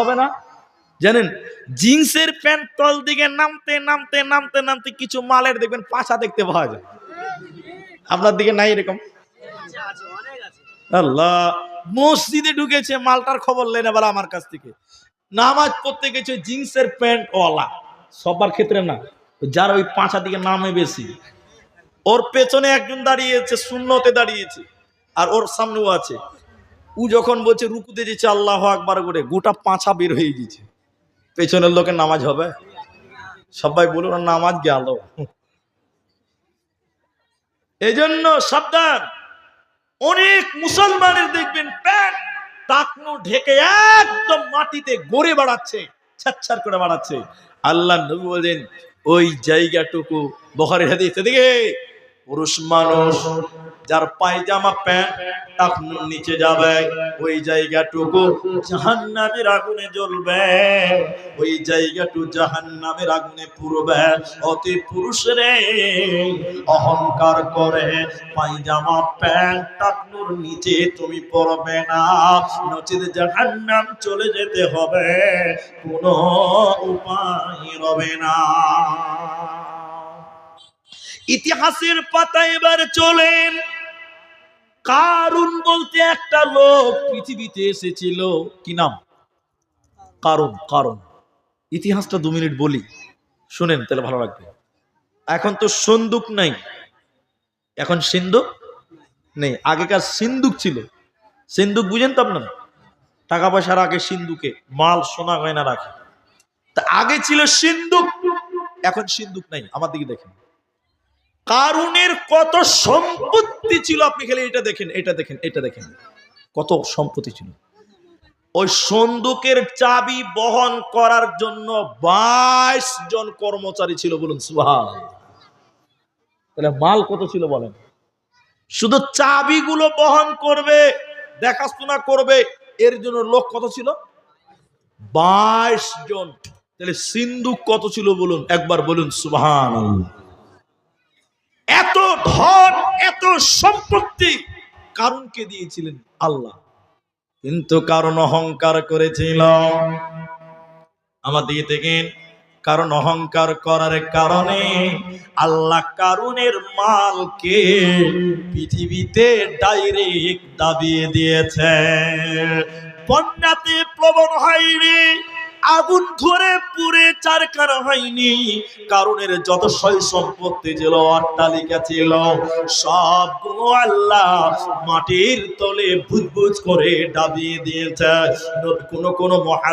হবে না? জানেন, জিন্সের প্যান্ট তল দিকে নামতে নামতে নামতে নামতে কিছু মালের দেখবেন পাশা দেখতে পাওয়া যায়। আপনার দিকে নাই এরকম? আল্লাহ, মসজিদে ঢুকেছে, মালটার খবর লেনে বলা আমার কাছ থেকে। নামাজ পড়তে গেছে জিন্সের প্যান্ট ওলা সবার ক্ষেত্রে না, যার ওই পাঁচা দিকে নামে বেশি। ওর পেছনে একজন দাঁড়িয়েছে শূন্যতে দাঁড়িয়েছে, আর ওর সামনেও আছে। ও যখন বলছে রুকুতে যেছে আল্লাহ আকবার করে, গোটা পাঁচা বের হয়ে গেছে। পেছনের লোকের নামাজ হবে? সবাই বলুন নামাজ গেল। এজন্য সাবধান। অনেক মুসলমানের দেখবেন প্যান্ট টাকনু ঢেকে একদম মাটিতে গড়ে বাড়াচ্ছে ছাচ্ছার করে বাড়াচ্ছে। আল্লাহ নবী বলেন ওই জায়গাটুকু বহারের হাতে দিকে পুরুষ মানুষ, যার পায়জামা প্যান্ট টাকনুর নিচে যাবে, ওই জায়গাটুকু জাহান্নামের আগুনে জ্বলবে, ওই জায়গাটু জাহান্নামের আগুনে পুরবে। অতি পুরুষরে অহংকার করে পায়জামা প্যান্ট টাকনুর নিচে তুমি পরবে না। নচেত জাহান্নাম চলে যেতে হবে, কোনো উপায় রবে না। ইতিহাসের পাতা এবার চলেন। কারুন বলতে একটা লোক পৃথিবীতে এসেছিল। কি নাম? কারণ কারণ ইতিহাসটা দু মিনিট বলি। শুনেন, তাহলে ভালো লাগবে। এখন তো সন্দুক নাই। এখন সিন্ধুক নেই। আগেকার সিন্ধুক ছিল। সিন্ধুক বুঝেন তো আপনারা? টাকা পয়সার আগে সিন্ধুকে, মাল সোনা গয়না রাখে। তা আগে ছিল সিন্ধুক, এখন সিন্ধুক নাই। আমার দিকে দেখেন। কারুনের কত সম্পত্তি ছিল? আপনি খালি এটা দেখেন এটা দেখেন এটা দেখেন। কত সম্পত্তি ছিল? ওই সন্দুকের চাবি বহন করার জন্য বাইশ জন কর্মচারী ছিল, বলুন সুহান তাহলে মাল কত ছিল বলেন? শুধু চাবিগুলো বহন করবে, দেখাশোনা করবে, এর জন্য লোক কত ছিল? বাইশ জন। তাহলে সিন্ধুক কত ছিল বলুন? একবার বলুন সুবহান এত ধন এত সম্পত্তি কারণকে দিয়েছিলেন আল্লাহ। কিন্তু কারণ অহংকার করেছিল। আমার দিকে দেখেন কারণ অহংকার করার কারণে আল্লাহ কারুনের মালকে পৃথিবীতে ডাইরেক্ট দাবিয়ে দিয়েছে। বন্যাতে প্রবণ হয়নি। আগুন ধরে পুরে চারখানা হয়নি। কারণের যত সয় সম্পত্তি ছিল অট্টালিকা ছিল, সবগুলো আল্লাহ মাটির তলে বুঝবুজ করে ডাবিয়ে দিয়েছে। কোন কোন মহা